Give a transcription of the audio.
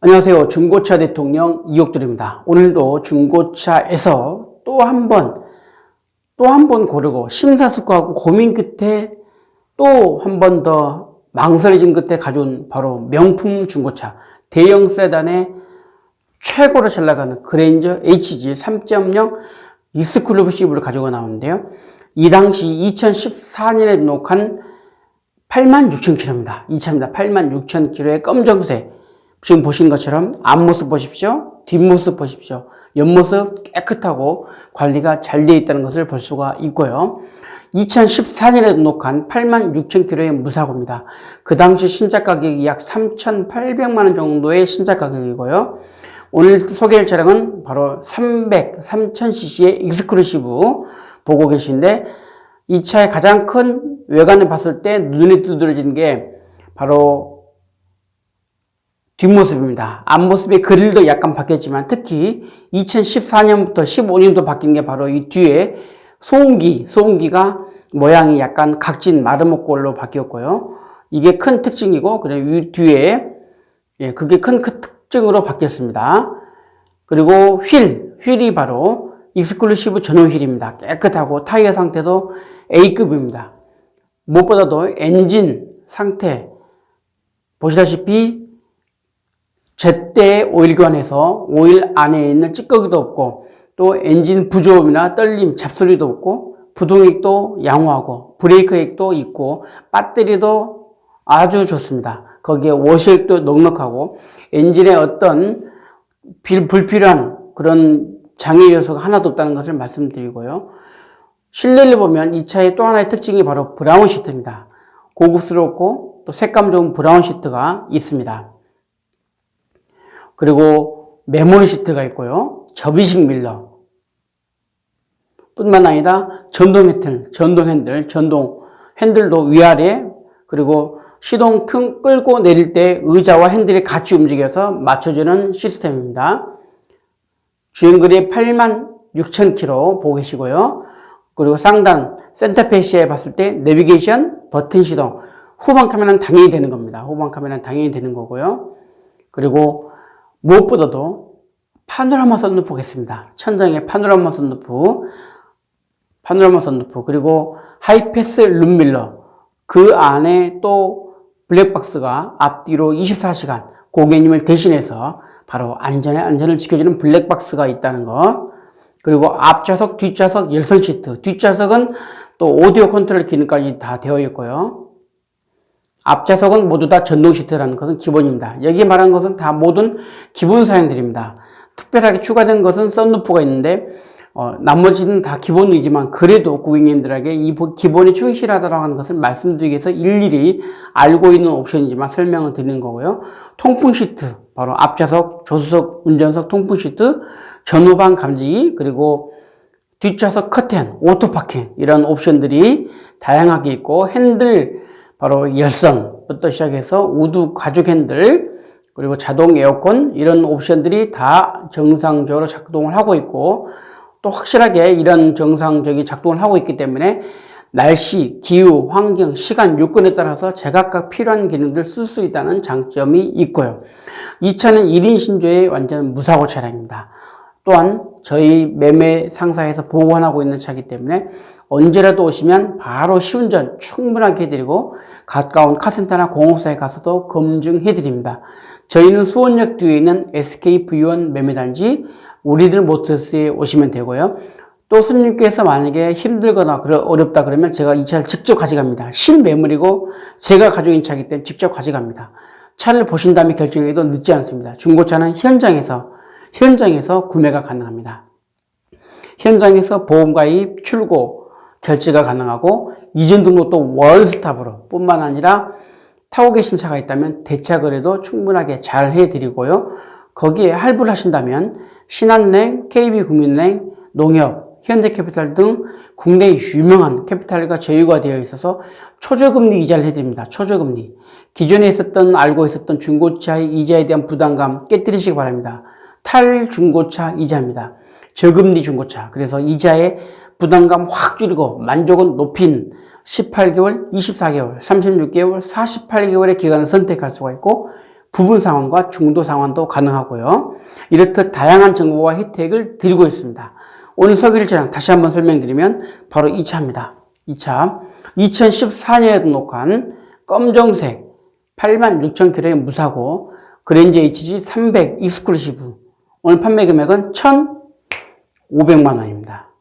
안녕하세요. 중고차 대통령 이옥들입니다. 오늘도 중고차에서 또 한 번, 또 한 번 고르고 심사숙고하고 고민 끝에 또 한 번 더 망설여진 끝에 가져온 바로 명품 중고차. 대형 세단의 최고로 잘 나가는 그레인저 HG 3.0 익스클루시브를 가지고 나오는데요. 이 당시 2014년에 등록한 86,000km입니다. 이 차입니다. 86,000km의 검정색. 지금 보시는 것처럼 앞모습 보십시오. 뒷모습 보십시오. 옆모습 깨끗하고 관리가 잘 되어 있다는 것을 볼 수가 있고요. 2014년에 등록한 86,000km의 무사고입니다. 그 당시 신차 가격이 약 3,800만 원 정도의 신차 가격이고요. 오늘 소개할 차량은 바로 300, 3000cc의 익스클루시브 보고 계신데 이 차의 가장 큰 외관을 봤을 때 눈에 두드러지는 게 바로 뒷모습입니다. 앞모습의 그릴도 약간 바뀌었지만 특히 2014년부터 15년도 바뀐 게 바로 이 뒤에 소음기, 소음기가 모양이 약간 각진 마르모꼴로 바뀌었고요. 이게 큰 특징이고 그리고 이 뒤에 예, 그게 큰 특징으로 바뀌었습니다. 그리고 휠, 휠이 바로 익스클루시브 전용 휠입니다. 깨끗하고 타이어 상태도 A급입니다. 무엇보다도 엔진 상태 보시다시피 제때 오일 교환해서 오일 안에 있는 찌꺼기도 없고 또 엔진 부조음이나 떨림, 잡소리도 없고 부동액도 양호하고 브레이크액도 있고 배터리도 아주 좋습니다. 거기에 워셔액도 넉넉하고 엔진에 어떤 빌- 불필요한 그런 장애 요소가 하나도 없다는 것을 말씀드리고요. 실내를 보면 이 차의 또 하나의 특징이 바로 브라운 시트입니다. 고급스럽고 또 색감 좋은 브라운 시트가 있습니다. 그리고 메모리 시트가 있고요. 접이식 밀러. 뿐만 아니라 전동 핸들, 전동 핸들, 전동 핸들도 위아래 그리고 시동 큰 끌고 내릴 때 의자와 핸들이 같이 움직여서 맞춰주는 시스템입니다. 주행 거리 8만 6천 킬로 보고 계시고요. 그리고 상단 센터페시에 봤을 때 내비게이션 버튼 시동 후방 카메라는 당연히 되는 겁니다. 후방 카메라는 당연히 되는 거고요. 그리고 무엇보다도 파노라마 선루프 보겠습니다. 천장에 파노라마 선루프, 파노라마 선루프, 그리고 하이패스 룸밀러, 그 안에 또 블랙박스가 앞뒤로 24시간 고객님을 대신해서 바로 안전에 안전을 지켜주는 블랙박스가 있다는 것. 그리고 앞좌석, 뒷좌석 열선 시트. 뒷좌석은 또 오디오 컨트롤 기능까지 다 되어 있고요. 앞좌석은 모두 다 전동 시트라는 것은 기본입니다. 여기 말한 것은 다 모든 기본 사양들입니다. 특별하게 추가된 것은 썬루프가 있는데 어, 나머지는 다 기본이지만 그래도 고객님들에게 이 보- 기본이 충실하다고 하는 것을 말씀드리기 위해서 일일이 알고 있는 옵션이지만 설명을 드리는 거고요. 통풍 시트, 바로 앞좌석, 조수석, 운전석 통풍 시트, 전후방 감지, 그리고 뒷좌석 커튼, 오토파킹 이런 옵션들이 다양하게 있고 핸들 바로 열선부터 시작해서 우드 가죽 핸들 그리고 자동 에어컨 이런 옵션들이 다 정상적으로 작동을 하고 있고 또 확실하게 이런 정상적인 작동을 하고 있기 때문에 날씨, 기후, 환경, 시간, 요건에 따라서 제각각 필요한 기능들 쓸 수 있다는 장점이 있고요. 이 차는 1인 신조의 완전 무사고 차량입니다. 또한 저희 매매 상사에서 보관하고 있는 차이기 때문에 언제라도 오시면 바로 시운전 충분하게 해드리고 가까운 카센터나 공업사에 가서도 검증해드립니다. 저희는 수원역 뒤에 있는 SKV1 매매단지 우리들 모터스에 오시면 되고요. 또 손님께서 만약에 힘들거나 어렵다 그러면 제가 이 차를 직접 가져갑니다. 신매물이고 제가 가지고 있는 차이기 때문에 직접 가져갑니다. 차를 보신 다음에 결정해도 늦지 않습니다. 중고차는 현장에서 현장에서 구매가 가능합니다. 현장에서 보험 가입, 출고, 결제가 가능하고 이전 등록도 월스탑으로 뿐만 아니라 타고 계신 차가 있다면 대차 거래도 충분하게 잘 해드리고요. 거기에 할부를 하신다면 신한은행, KB국민은행, 농협, 현대캐피탈 등 국내 유명한 캐피탈과 제휴가 되어 있어서 초저금리 이자를 해드립니다. 초저금리. 기존에 있었던 알고 있었던 중고차의 이자에 대한 부담감 깨뜨리시기 바랍니다. 탈중고차 이자입니다. 저금리 중고차. 그래서 이자의 부담감 확 줄이고 만족은 높인 18개월, 24개월, 36개월, 48개월의 기간을 선택할 수가 있고 부분 상환과 중도 상환도 가능하고요. 이렇듯 다양한 정보와 혜택을 드리고 있습니다. 오늘 서기를 차량 다시 한번 설명드리면 바로 이 차입니다. 이 차. 2014년에 등록한 검정색 86,000km의 무사고 그랜저 HG 300 익스클루시브 오늘 판매 금액은 1,500만 원입니다.